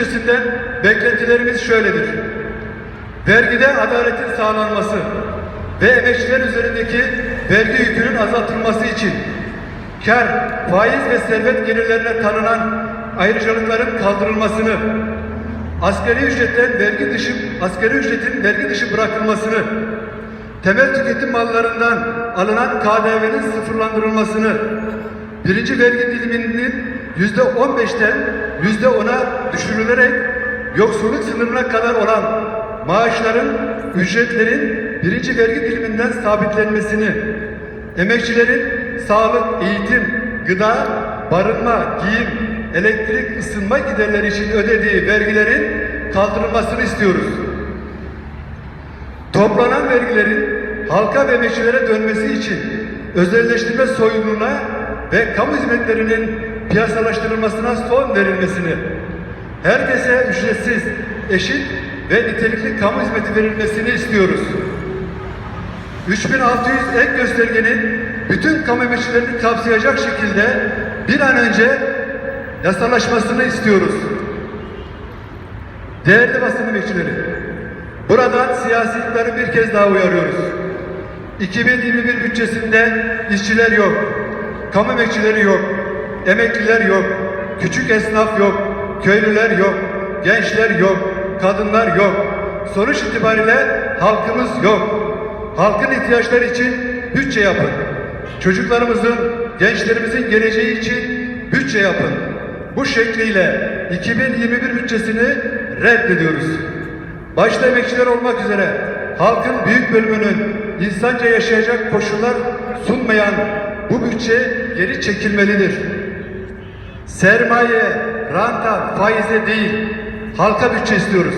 bütçesinden beklentilerimiz şöyledir. Vergide adaletin sağlanması ve emekçiler üzerindeki vergi yükünün azaltılması için kar, faiz ve servet gelirlerine tanınan ayrıcalıkların kaldırılmasını, askeri ücretten vergi dışı, askeri ücretin vergi dışı bırakılmasını, temel tüketim mallarından alınan KDV'nin sıfırlandırılmasını, birinci vergi diliminin yüzde on beşten yüzde ona düşürülerek yoksulluk sınırına kadar olan maaşların, ücretlerin birinci vergi diliminden sabitlenmesini, emekçilerin sağlık, eğitim, gıda, barınma, giyim, elektrik, ısınma giderleri için ödediği vergilerin kaldırılmasını istiyoruz. Toplanan vergilerin halka ve emekçilere dönmesi için özelleştirme soyununa ve kamu hizmetlerinin piyasalaştırılmasına son verilmesini, herkese ücretsiz, eşit ve nitelikli kamu hizmeti verilmesini istiyoruz. 3600 ek göstergenin bütün kamu emekçilerini kapsayacak şekilde bir an önce yasalaşmasını istiyoruz. Değerli basın emekçileri, buradan siyasi iktidarı bir kez daha uyarıyoruz. 2021 bütçesinde işçiler yok, kamu emekçileri yok, emekliler yok, küçük esnaf yok, köylüler yok, gençler yok, kadınlar yok. Sonuç itibariyle halkımız yok. Halkın ihtiyaçları için bütçe yapın. Çocuklarımızın, gençlerimizin geleceği için bütçe yapın. Bu şekliyle 2021 bütçesini reddediyoruz. Başta emekçiler olmak üzere halkın büyük bölümünün insanca yaşayacak koşullar sunmayan bu bütçe geri çekilmelidir. Sermaye, ranta, faize değil, halka bütçe istiyoruz.